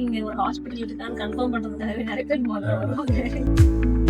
இங்க ஒரு ஹாஸ்பிட்டல் இருக்கான்னு கன்ஃபார்ம் பண்றதுக்காகவே நிறைய பேர்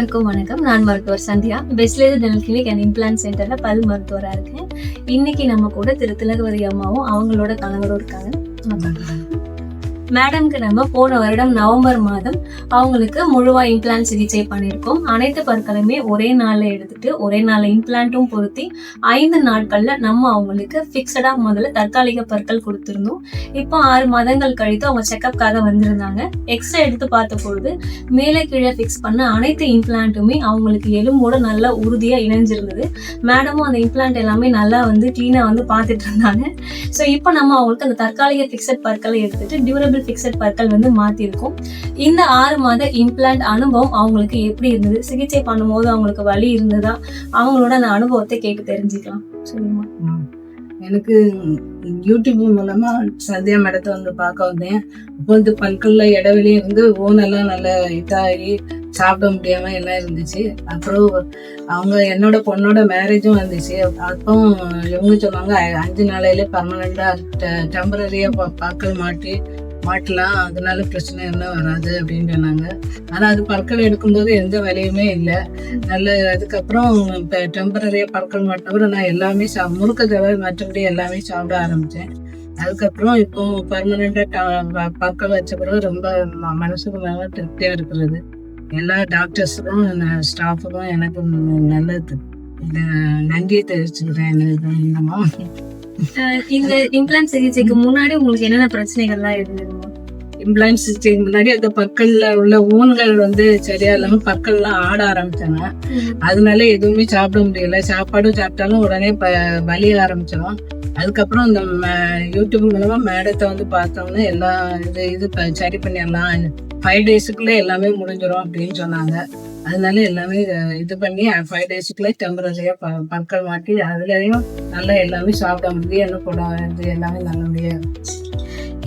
அனைவருக்கும் வணக்கம். நான் மருத்துவர் சந்தியா. பெஸ்ட்லேது டெனல் கிளினிக் அண்ட் இம்ப்ளான்ட் சென்டர்ல பல் மருத்துவரா இருக்கேன். இன்னைக்கு நம்ம கூட திரு திலகவதி அம்மாவும் அவங்களோட கணவரும் இருக்காங்க. மேடம்க்கு நம்ம போன வருடம் நவம்பர் மாதம் அவங்களுக்கு முழுவா இம்ப்ளான்ட் சிகிச்சை பண்ணியிருக்கோம். அனைத்து பற்களுமே ஒரே நாளில் எடுத்துட்டு ஒரே நாளில் இம்ப்ளான்ட்டும் பொருத்தி ஐந்து நாட்களில் நம்ம அவங்களுக்கு ஃபிக்ஸடாக முதல்ல தற்காலிக பற்கள் கொடுத்துருந்தோம். இப்போ ஆறு மாதங்கள் கழித்து அவங்க செக்கப்காக வந்திருந்தாங்க. எக்ஸ்ரே எடுத்து பார்த்த பொழுது மேலே கீழே ஃபிக்ஸ் பண்ண அனைத்து இம்ப்ளான்ட்டுமே அவங்களுக்கு எலும்போட நல்லா உறுதியாக இணைஞ்சிருந்தது. மேடமும் அந்த இம்ப்ளான்ட் எல்லாமே நல்லா வந்து க்ளீனாக வந்து பார்த்துட்டு இருந்தாங்க. ஸோ இப்போ நம்ம அவங்களுக்கு அந்த தற்காலிக ஃபிக்ஸட் பற்களை எடுத்துட்டு டியூரபிள் ஃபிக்ஸட் பற்கள் வந்து மாத்திருக்கோம். இந்த ஆறு மாத இம்ப்ளான்ட் அனுபவம் அவங்களுக்கு எப்படி இருந்தது? சிகிச்சை பண்ணும்போது அவங்களுக்கு வலி இருந்ததா? அவங்களோட அந்த அனுபவத்தை கேட்டு தெரிஞ்சுக்கலாம். சொல்லுமா? எனக்கு யூடியூப் மூலமா சந்தியா மேடத்தை வந்து பார்க்க வந்தேன். அப்போ வந்து பற்கள்ல இடைவெளி இருந்து ஓனெல்லாம் நல்லா இதாகி சாப்பிட முடியாம எல்லாம் இருந்துச்சு. அப்புறம் அவங்க என்னோட பொண்ணோட மேரேஜும் வந்துச்சு. அப்போ இவங்க சொன்னாங்க அஞ்சு நாளையில பர்மனண்டா டெம்பரரியா பற்கள் மாட்டி மாட்டலாம் அதனால பிரச்சனை என்ன வராது அப்படின்னு சொன்னாங்க. ஆனால் அது பற்கள் எடுக்கும்போது எந்த வலியுமே இல்லை. நல்ல அதுக்கப்புறம் இப்போ டெம்பரரியாக பற்கள் மாட்டினப்பறம் நான் எல்லாமே சா முறுக்க தவிர மற்றபடி எல்லாமே சாப்பிட ஆரம்பித்தேன் அதுக்கப்புறம் இப்போ பர்மனெண்ட்டாக பற்கள் வச்ச பிறகு ரொம்ப ம- மனசுக்கு நல்லா திருப்தியாக இருக்கிறது. எல்லா டாக்டர்ஸுக்கும் ஸ்டாஃபுக்கும் எனக்கு நல்லது. நன்றியை தெரிவிச்சுக்கிறேன். எனக்கு என்னமா இந்த இம்ப்ளான்ட் சிகிச்சைக்கு முன்னாடி உங்களுக்கு என்னென்ன பிரச்சனைகள்லாம் இருந்ததுமா இம்ப்ளான்ஸ் முன்னாடி அந்த பற்கள்ல உள்ள ஊன்கள் வந்து சரியா இல்லாம பற்கள்லாம் ஆட ஆரம்பிச்சாங்க. அதனால எதுவுமே சாப்பிட முடியல. சாப்பாடும் சாப்பிட்டாலும் உடனே வலிய ஆரம்பிச்சிடும் அதுக்கப்புறம் இந்த யூடியூப் மூலமா மேடத்தை வந்து பார்த்தோம்னா எல்லா இது இது சரி பண்ணிடலாம். ஃபைவ் டேஸுக்குள்ளே எல்லாமே முடிஞ்சிடும் அப்படின்னு சொன்னாங்க. அதனால எல்லாமே இது பண்ணி ஃபைவ் டேஸுக்குள்ளே டெம்பரரியாக ப பற்கள் மாட்டி அதுலேயும் நல்லா எல்லாமே சாப்பிட முடியும் என்ன போட இது எல்லாமே நல்லபடியாக இருந்துச்சு.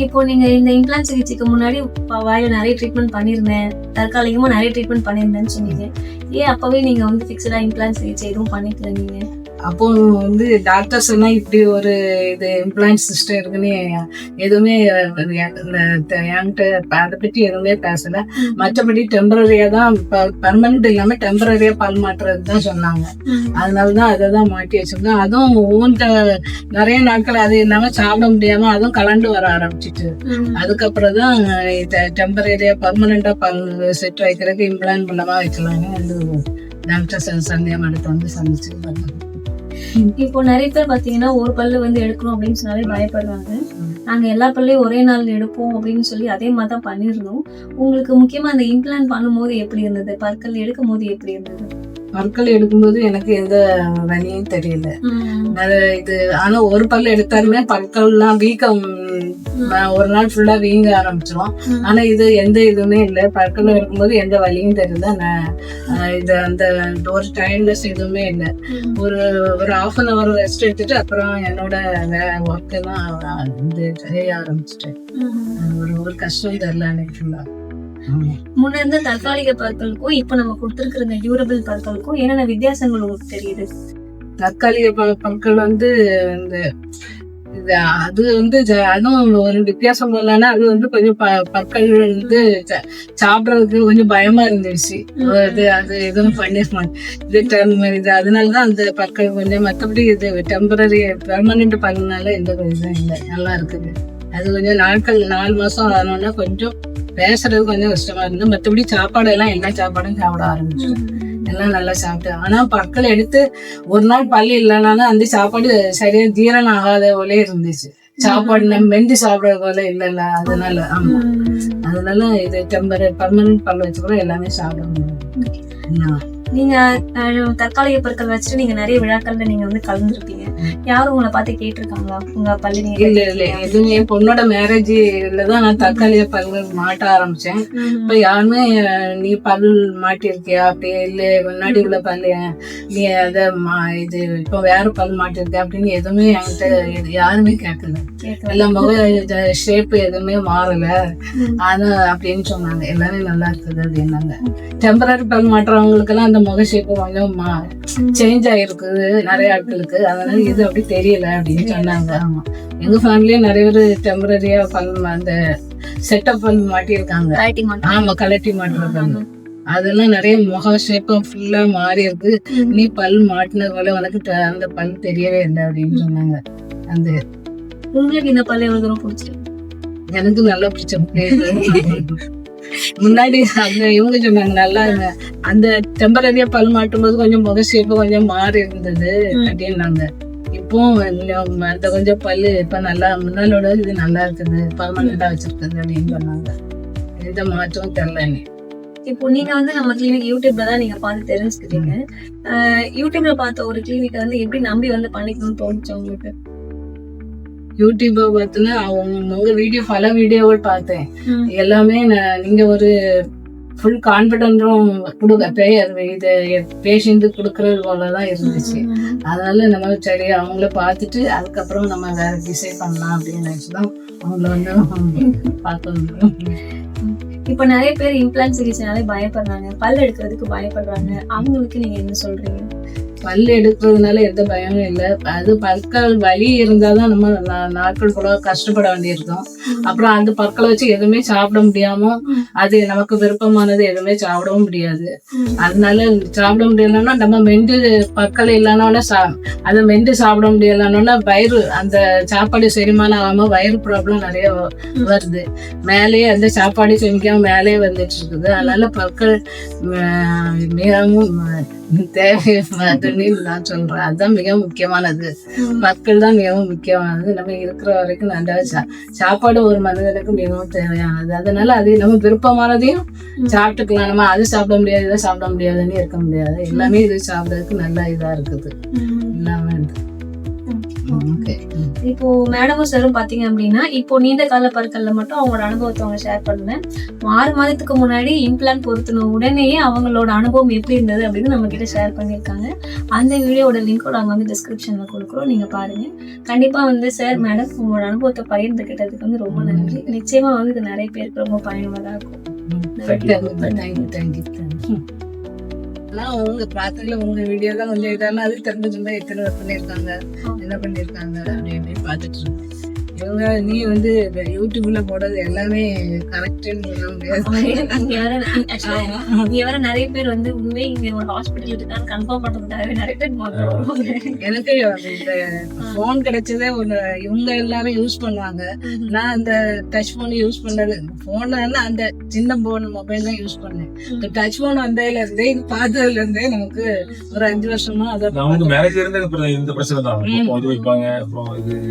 இப்போ நீங்க இந்த இம்ப்ளான் சிகிச்சைக்கு முன்னாடி வாயில நிறைய ட்ரீட்மெண்ட் பண்ணியிருந்தேன். தற்காலிகமா நிறைய ட்ரீட்மெண்ட் பண்ணியிருந்தேன்னு சொன்னீங்க. ஏன் அப்பவே நீங்க வந்து ஃபிக்ஸடா இம்ப்ளான் சிகிச்சை எதுவும் பண்ணிக்கல நீங்க? அப்போ வந்து டாக்டர்ஸ் எல்லாம் இப்படி ஒரு இது இம்ப்ளான்ட் சிஸ்டம் இருக்குன்னு எதுவுமே என்கிட்ட அதை பற்றி எதுவுமே பேசல. மற்றபடி டெம்பரரியா தான் பர்மனன்ட் இல்லாம டெம்பரரியா பால் மாற்றுறது தான் சொன்னாங்க. அதனால தான் அதை தான் மாட்டி வச்சிருந்தோம். அதுவும் ஊன்ட்ட நிறைய நாட்கள் அது இல்லாம சாப்பிட முடியாம அதுவும் கலண்டு வர ஆரம்பிச்சிட்டு. அதுக்கப்புறம் தான் டெம்பரரியா பர்மனண்டா பால் செட் வைக்கிறதுக்கு இம்ப்ளான்ட் மூலமா வைக்கலாம்னு வந்து டாக்டர் சந்தியா மேடத்தை வந்து சந்திச்சு இப்போ நிறைய பேர் பாத்தீங்கன்னா ஒரு பல்லு வந்து எடுக்கணும் அப்படின்னு சொன்னாலே பயப்படுறாங்க. நாங்க எல்லா பல்லையும் ஒரே நாள் எடுப்போம் அப்படின்னு சொல்லி அதே மாதிரி தான் பண்ணிருந்தோம் உங்களுக்கு முக்கியமா அந்த இம்ப்ளான்ட் பண்ணும்போது எப்படி இருந்தது? பற்கள் எடுக்கும் போது எப்படி இருந்தது? பற்கள் எடுக்கும்போது எனக்கு எந்த வலியும் தெரியல. இது ஆனா ஒரு பல் எடுத்தாலுமே பற்கள்லாம் வீக்கம் ஒரு நாள் ஃபுல்லா வீங்க ஆரம்பிச்சிரும். ஆனா இது எந்த இதுவுமே இல்லை. பற்கள் எடுக்கும்போது எந்த வலியும் தெரியல. இது அந்த ஒரு டைம்லெஸ் எதுவுமே இல்லை. ஒரு ஒரு ஹாஃப் அன் அவர் ரெஸ்ட் எடுத்துட்டு அப்புறம் என்னோட ஒர்க் எல்லாம் இது செய்ய ஆரம்பிச்சிட்டேன். ஒரு ஒரு கஷ்டம் தெரியல எனக்கு ஃபுல்லா முன்ன இருந்த தற்காலிக பற்களுக்கும் இப்போ நம்ம கொடுத்துருக்கிற இந்த டியூரபிள் பற்களுக்கும் என்னென்ன வித்தியாசங்கள் உங்களுக்கு தெரியுது? தற்காலிக பற்கள் வந்து இந்த இது அது வந்து அதுவும் ஒரு வித்தியாசம் இல்லைன்னா அது வந்து கொஞ்சம் பற்கள் வந்து சாப்பிடறதுக்கு கொஞ்சம் பயமா இருந்துச்சு. அது அது எதுவும் பண்ணிருக்க இது term இது அதனாலதான் அந்த பற்கள் கொஞ்சம் மற்றபடி இது டெம்பரரி பெர்மனன்ட் பண்ணனால எந்த இதுவும் இல்லை. நல்லா இருக்குது. அது கொஞ்சம் நாட்கள் நாலு மாசம் ஆனோன்னா கொஞ்சம் பேசுறது கொஞ்சம் கஷ்டமா இருந்து மற்றபடி சாப்பாடு எல்லாம் எல்லா சாப்பாடும் சாப்பிட ஆரம்பிச்சு எல்லாம் நல்லா சாப்பிட்டேன் ஆனா பற்கள் எடுத்து ஒரு நாள் பள்ளி இல்லைனாலும் அந்த சாப்பாடு சரியா ஜீரணம் ஆகாத போலே இருந்துச்சு. சாப்பாடு நம்ம மென்று சாப்பிடுற போல இல்லைல்ல அதனால. ஆமா. அதனால இது டெம்பரரி பர்மனன்ட் பல் வச்சு கூட எல்லாமே சாப்பிட முடியும் நீங்க தற்காலிக பொருட்கள் வச்சுட்டு நீங்க நிறைய விழாக்கள்ல நீங்க வந்து கலந்துருப்பீங்க. யாரும் உங்களை பார்த்து கேட்டிருக்காங்களா? உங்க பள்ளி இல்ல இல்ல எதுவுமே என் பொண்ணோட மேரேஜ்ல தான் நான் தக்காளிய பல்கள் மாட்ட ஆரம்பிச்சேன். இப்ப யாருமே நீ பல் மாட்டிருக்கியா அப்படியே இல்ல முன்னாடி உள்ள பல்லு நீ அத மா- இது இப்போ வேற பல் மாட்டிருக்கியா அப்படின்னு எதுவுமே என்கிட்ட யாருமே கேட்கல. கேட்கல. எல்லாம் ஷேப் எதுவுமே மாறல. ஆனா அப்படின்னு சொன்னாங்க. எல்லாமே நல்லா இருக்குது அது என்னங்க. டெம்பரரி பல் மாட்டுறவங்களுக்கு எல்லாம் அந்த முக ஷேப் கொஞ்சம் சேஞ்ச் ஆயிருக்குது நிறைய ஆட்களுக்கு. அதனால இது அப்படி தெரியல அப்படின்னு சொன்னாங்க. ஆமா. எங்க ஃபேமிலியே நிறைய பேர் டெம்பரரியா பல் மா- அந்த செட்டப் பல் மாட்டியிருக்காங்க. ஆமா கலட்டி பல் அதெல்லாம் நிறைய முக ஷேப்பும் ஃபுல்லா மாறி இருக்கு நீ பல் மாட்டினது போல உனக்கு அந்த பல் தெரியவே இல்லை அப்படின்னு சொன்னாங்க. அந்த உங்களுக்கு இந்த பல்லு எவ்வளவு தூரம் பிடிச்சிருக்கு? எனக்கு நல்லா பிடிச்ச முன்னாடி அந்த இவங்க சொன்னாங்க நல்லா. அந்த டெம்பரரியா பல் மாட்டும் போது கொஞ்சம் முக ஷேப்பு கொஞ்சம் மாறி இருந்தது அப்படின்னாங்க. இப்போ அந்த கொஞ்சம் பல்லு இப்ப நல்லா முன்னாலோட இது நல்லா இருக்குது பர்மனண்டா வச்சிருக்குது அப்படின்னு சொன்னாங்க. எந்த மாற்றமும் தெரியல இப்போ நீங்க வந்து நம்ம கிளினிக் யூடியூப்ல தான் நீங்க பார்த்து தெரிஞ்சுக்கிட்டீங்க. யூடியூப்ல பார்த்த ஒரு கிளினிக் வந்து எப்படி நம்பி வந்து பண்ணிக்கணும்னு தோணுச்சு உங்களுக்கு? யூடியூப்பை பார்த்துன்னு அவங்க உங்க வீடியோ பல வீடியோவை பார்த்தேன். எல்லாமே நீங்க ஒரு ஃபுல் கான்பிடன்ஸும் கொடுக்க பேர் இது பேஷண்ட்டு கொடுக்கறது போல தான் இருந்துச்சு அதனால நம்ம சரி அவங்கள பார்த்துட்டு அதுக்கப்புறம் நம்ம வேற டிசைட் பண்ணலாம் அப்படின்னு நினைச்சு தான் அவங்கள வந்து பார்க்கணும் இப்போ நிறைய பேர் இம்ப்ளான்ட் சிகிச்சைனாலே பயப்படுறாங்க. பல் எடுக்கிறதுக்கு பயப்படுறாங்க. அவங்களுக்கு நீங்க என்ன சொல்றீங்க? பல் எடுக்கிறதுனால எந்த பயமும் இல்லை. அது பற்கள் வலி இருந்தாதான் நம்ம நா- நாட்கள் கூட கஷ்டப்பட வேண்டியிருக்கும். அப்புறம் அந்த பற்களை வச்சு எதுவுமே சாப்பிட முடியாம அது நமக்கு விருப்பமானது எதுவுமே சாப்பிடவும் முடியாது. அதனால சாப்பிட முடியலன்னா நம்ம மெண்டு பற்கள் இல்லைன்னா சா அதை மெண்டு சாப்பிட முடியலன்னா வயிறு அந்த சாப்பாடு செரிமானம் ஆகாம வயிறு ப்ராப்ளம் நிறைய வருது. மேலேயே அந்த சாப்பாடு செமிக்காம மேலேயே வந்துட்டு இருக்குது. அதனால பற்கள் மிகவும் தேவையானதுன்னு நான் சொல்றேன். அதுதான் மிக முக்கியமானது. பற்கள் தான் மிகவும் முக்கியமானது. நம்ம இருக்கிற வரைக்கும் நல்லா சாப்பாடு ஒரு மனிதனுக்கு மிகவும் தேவையானது. அதனால அது நம்ம விருப்பமானதையும் சாப்பிட்டுக்கலாம். நம்ம அது சாப்பிட முடியாது இதை சாப்பிட முடியாதுன்னு இருக்க முடியாது. எல்லாமே இது சாப்பிடறதுக்கு நல்லா இதா இருக்குது. எல்லாமே ஓகே. இப்போ மேடமும் சாரும் பாத்தீங்க அப்படின்னா இப்போ நீண்ட கால பற்கள்ல மட்டும் அவங்களோட அனுபவத்தை அவங்க ஷேர் பண்ணல ஆறு மாதத்துக்கு முன்னாடி இம்ப்ளான்ட் பொருத்தின உடனேயே அவங்களோட அனுபவம் எப்படி இருந்தது அப்படின்னு நம்ம கிட்ட ஷேர் பண்ணியிருக்காங்க. அந்த வீடியோட லிங்கோட அவங்க வந்து டிஸ்கிரிப்ஷன்ல கொடுக்குறோம். நீங்க பாருங்க. கண்டிப்பா வந்து சார் மேடம் உங்களோட அனுபவத்தை பகிர்ந்துகிட்டதுக்கு வந்து ரொம்ப நன்றி. நிச்சயமா வந்து இது நிறைய பேருக்கு ரொம்ப பயனுள்ளதா இருக்கும். தேங்க்யூ தேங்க்யூ ஆனால் அவங்க உங்க உங்க வீடியோ தான் கொஞ்சம் இதெல்லாம் அது தெரிஞ்சிருந்தா எத்தனை ஒர்க் பண்ணியிருக்காங்க என்ன பண்ணியிருக்காங்க அப்படின்னு பார்த்துட்டு இருந்தேன் இவங்க நீ வந்து யூடியூப்ல போடுறது எல்லாமே கரெக்டுன்னு சொல்ல முடியாது வர நிறைய பேர் வந்து உண்மை இங்க ஒரு ஹாஸ்பிட்டல் இருக்கான்னு கன்ஃபார்ம் பண்றதுக்காகவே நிறைய பேர் எனக்கு இந்த போன் கிடைச்சதே ஒரு இவங்க எல்லாரும் யூஸ் பண்ணுவாங்க. நான் அந்த டச் போன் யூஸ் பண்ணது போன்ல அந்த சின்ன போன் மொபைல் தான் யூஸ் பண்ணேன். இந்த டச் போன் வந்ததுல இருந்தே இது பார்த்ததுல இருந்தே நமக்கு ஒரு அஞ்சு வருஷமா அதை மேரேஜ் இருந்தே இந்த பிர- இந்த பிரச்சனை தான். வைப்பாங்க அப்புறம்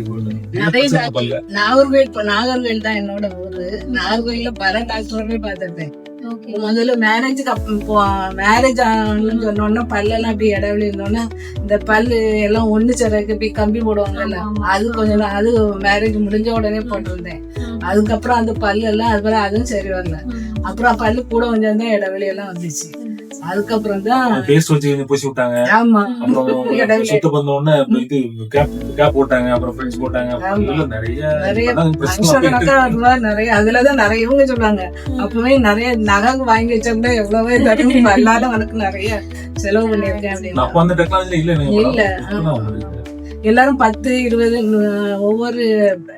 ஒண்ணு. இது நிறைய பல்ல நாகர்கோயில் இப்ப நாகர்கோயில் தான் என்னோட ஊரு. நாகர்கோயில்ல பல டாக்டரோட பார்த்திருப்பேன். ஓகே. முதல்ல மேரேஜுக்கு மேரேஜ் ஆகணும்னு சொன்னோன்னா பல்லெல்லாம் அப்படி இடவெளி இருந்தோன்னா இந்த பல்லு எல்லாம் ஒண்ணு சேரக்கு இப்படி கம்பி போடுவாங்கல்ல. அது கொஞ்சம் நாள் அது மேரேஜ் முடிஞ்ச உடனே போட்டிருந்தேன். அதுக்கப்புறம் அந்த பல்லு எல்லாம் அது பிறகு அதுவும் சரி வரல. அப்புறம் பல்லு கூட கொஞ்சம் தான் இடவெளி எல்லாம் வந்துச்சு. அதுக்கப்புறம் தான் பேஸ்ட் வச்சு பூசி விட்டாங்க. ஆமா. அப்புறம். சுத்த பண்ண உடனே அப்புறம் இது கேப் கேப் போட்டாங்க அப்புறம் ஃப்ரெண்ட்ஸ் போட்டாங்க நிறைய நிறைய நிறைய அதுலதான் நிறைய இவங்க சொல்றாங்க அப்பவே நிறைய நகை வாங்கி வச்சோம்னா எவ்வளவோ தரும். எல்லாரும் உனக்கு நிறைய செலவு பண்ணிருக்கேன் நான் அப்ப அப்படின்னு அந்த டெக்னாலஜி இல்ல இல்ல. எல்லாரும் பத்து இருபது ஒவ்வொரு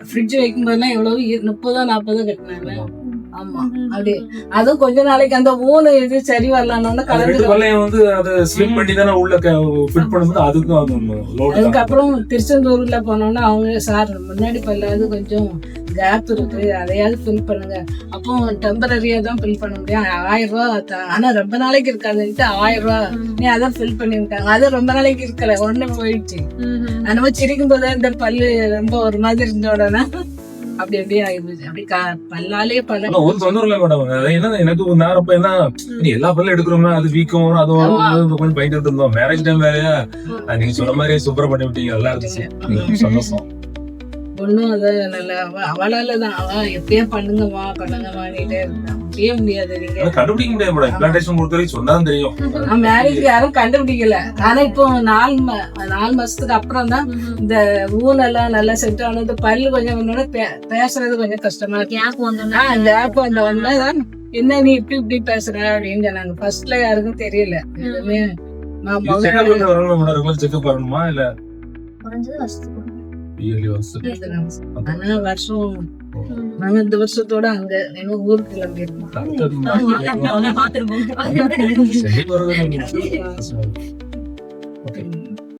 ஃப்ரிட்ஜ் வைக்கும் போதெல்லாம் எவ்வளவு முப்பதோ நாற்பதோ கட்டினாங்க. ஆமா. அப்படி அதுவும் கொஞ்ச நாளைக்கு அந்த ஊனு இது சரி வரலான்னு அது கலந்து ரெண்டு பல்லையும் வந்து அதை ஸ்லிம் பண்ணி தானே உள்ள ஃபிட் பண்ணும்போது அதுக்கும் அது லோடு அதுக்கப்புறம் திருச்செந்தூர்ல போனோம்னா அவங்க சார் முன்னாடி பல்லாவது கொஞ்சம் கேப் இருக்கு அதையாவது ஃபில் பண்ணுங்க. அப்போ டெம்பரரியா தான் ஃபில் பண்ண முடியும். ஆயிரம் ரூபா ஆனா ரொம்ப நாளைக்கு இருக்காதுன்ட்டு ஆயிரம் ரூபா நீ அதான் ஃபில் பண்ணிருக்காங்க அது ரொம்ப நாளைக்கு இருக்கல ஒண்ணு போயிடுச்சு. அந்த மாதிரி சிரிக்கும் போது இந்த பல்லு ரொம்ப ஒரு மாதிரி இருந்த உடனே. அப்படி அப்படியே அப்படி பல்லாலே பல. ஒரு தொந்தரவு இல்லை மேடம் என்ன எனக்கு ஒரு நேரம் என்ன எல்லா பல்லும் எடுக்கிறோம்னா அது வீக்கம் வரும் அது வரும், இது வரும், கொஞ்சம் பயந்துட்டு இருந்தோம். மேரேஜ் டைம் வேறையா? நீங்க சொன்ன மாதிரியே சூப்பரா பண்ணி விட்டீங்க நல்லா இருந்துச்சு. சந்தோஷம். ஒண்ணும் அது நல்ல அவ- அவளால தான் அவ எப்பயும் பண்ணுங்கம்மா பண்ணுங்கம்மான்னுட்டே இருந்தா. முடிய முடியாது நீங்க. ஆனா கண்டுபிடிக்க முடியாது மேடம் இம்ப்ளான்டேஷன் பொறுத்த வரைக்கும் சொன்னாதான் தெரியும். நான் மேரேஜ் யாரும் கண்டுபிடிக்கல. ஆனா இப்போ நாலு ம- நாலு மாசத்துக்கு அப்புறம் தான் இந்த ஊனெல்லாம் நல்லா செட் ஆனது பல்லு கொஞ்சம் பேசுறது கொஞ்சம் கஷ்டமா இருக்கு. கேப் வந்தோம்னா இந்த ஆப் அந்த வந்தாதான் என்ன நீ இப்படி இப்படி பேசுற அப்படின்னு சொன்னாங்க. ஃபர்ஸ்ட்ல யாருக்கும் தெரியல. எதுவுமே நான் செக்அப் இல்ல? இயர்லி ஒன்ஸ் ஆனா வருஷம் நாங்க இந்த வருஷத்தோட அங்க எங்க ஊருக்கு கிளம்பி